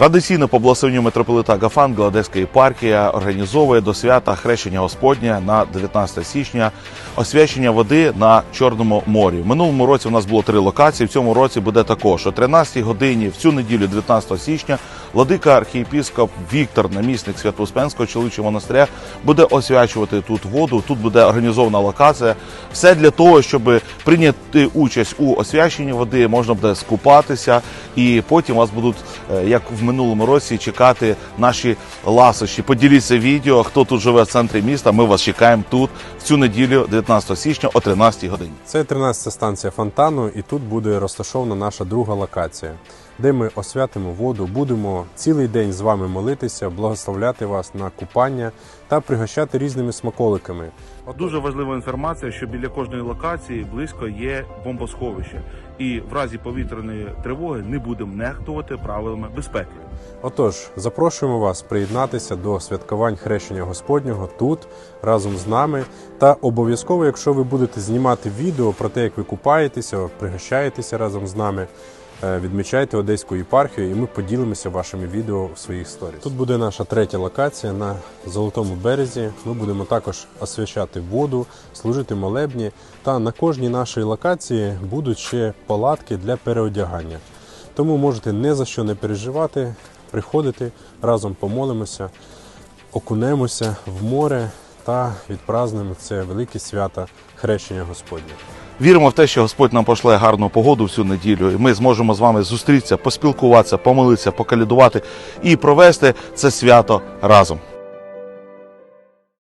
Традиційно по благословенню митрополита Гафангела Одеська єпархія організовує до свята Хрещення Господня на 19 січня освячення води на Чорному морі. В минулому році у нас було три локації. В цьому році буде також о 13-й годині в цю неділю, 19 січня, владика архієпіскоп Віктор, намісник Свято-Успенського чоловічого монастиря, буде освячувати тут воду. Тут буде організована локація. Все для того, щоб прийняти участь у освяченні води, можна буде скупатися, і потім вас будуть, е, як в минулому році, чекати наші ласощі. Поділіться відео, хто тут живе в центрі міста. Ми вас чекаємо тут в цю неділю, 19 січня, о 13 годині. Це 13 станція фонтану, і тут буде розташована наша друга локація, де ми освятимо воду, будемо цілий день з вами молитися, благословляти вас на купання та пригощати різними смаколиками. Дуже важлива інформація, що біля кожної локації близько є бомбосховище, і в разі повітряної тривоги не будемо нехтувати правилами безпеки. Отож, запрошуємо вас приєднатися до святкувань хрещення Господнього тут разом з нами. Та обов'язково, якщо ви будете знімати відео про те, як ви купаєтеся, пригощаєтеся разом з нами. Е, Відмічайте Одеську єпархію, і ми поділимося вашими відео в своїх сторіс. Тут буде наша третя локація на Золотому березі. Ми будемо також освячати воду, служити молебні. Та на кожній нашій локації будуть ще палатки для переодягання. Тому можете ні за що не переживати, приходити разом помолимося, окунемося в море та відпразнуємо це велике свято хрещення Господнє. Віримо в те, що Господь нам пошле гарну погоду всю неділю, і ми зможемо з вами зустрітися, поспілкуватися, помолитися, покалідувати і провести це свято разом.